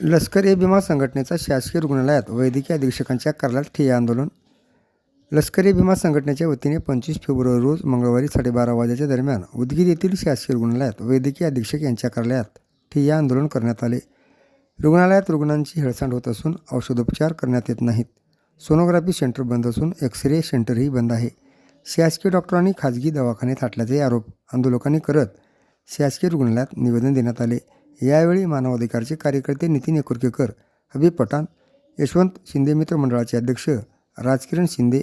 लष्करी भीमा संघटनेचा शासकीय रुग्णालयात वैद्यकीय अधीक्षकांच्या कार्यालयात ठिय्या आंदोलन. लष्करी भीमा संघटनेच्या वतीने पंचवीस फेब्रुवारी रोज मंगळवारी साडेबारा वाजेच्या दरम्यान उदगीर येथील शासकीय रुग्णालयात वैद्यकीय अधीक्षक यांच्या कार्यालयात ठिय्या आंदोलन करण्यात आले. रुग्णालयात रुग्णांची हेळसांड होत असून औषधोपचार करण्यात येत नाहीत. सोनोग्राफी सेंटर बंद असून एक्सरे सेंटरही बंद आहे. शासकीय डॉक्टरांनी खाजगी दवाखाने थाटल्याचे आरोप आंदोलकांनी करत शासकीय रुग्णालयात निवेदन देण्यात आले. यावेळी मानवाधिकारचे कार्यकर्ते नितीन एकुरकेकर हबीब पठाण यशवंत शिंदे मित्र मंडळाचे अध्यक्ष राजकिरण शिंदे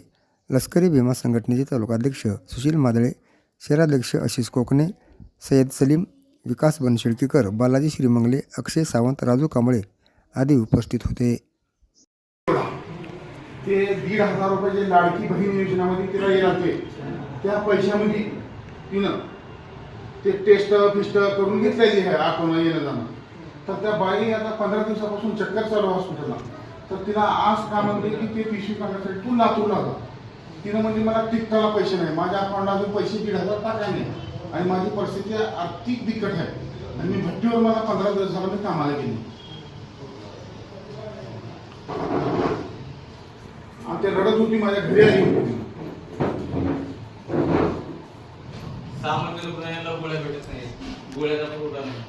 लष्करी भीमा संघटनेचे तालुकाध्यक्ष सुशील मादळे शहराध्यक्ष आशिष कोकणे सय्यद सलीम विकास बनशेळकीकर बालाजी श्रीमंगले अक्षय सावंत राजू कांबळे आदी उपस्थित होते. ते दीड हजार रुपये जे लाडकी बहीण योजनामध्ये तिला येणार ते. त्या पैशामध्ये तिनं ते टेस्ट फिस्ट करून घेतलेली आहे आठवणं येणं जाणं. तर त्या बाई आता पंधरा दिवसापासून चक्कर चालू हॉस्पिटलला. तर तिला आज का म्हणते की ते पिशवी काढण्यासाठी तू लातूरला जा तिनं म्हणजे मला टिकटाला पैसे नाही. माझ्या अकाउंटला अजून पैसे दीड हजार टाकाय नाही. आणि माझी परिस्थिती आर्थिक बिकट आहे. आणि मी भट्टीवर मला पंधरा दिवस झाला मी कामाला गेली. आणि ते रडत होती माझ्या घरी आली होती. सामान्य रुग्णांना गोळ्या भेटत नाही गोळ्याचा पुरवठा नाही.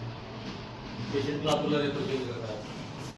पेशंट लातूरला देतो. ते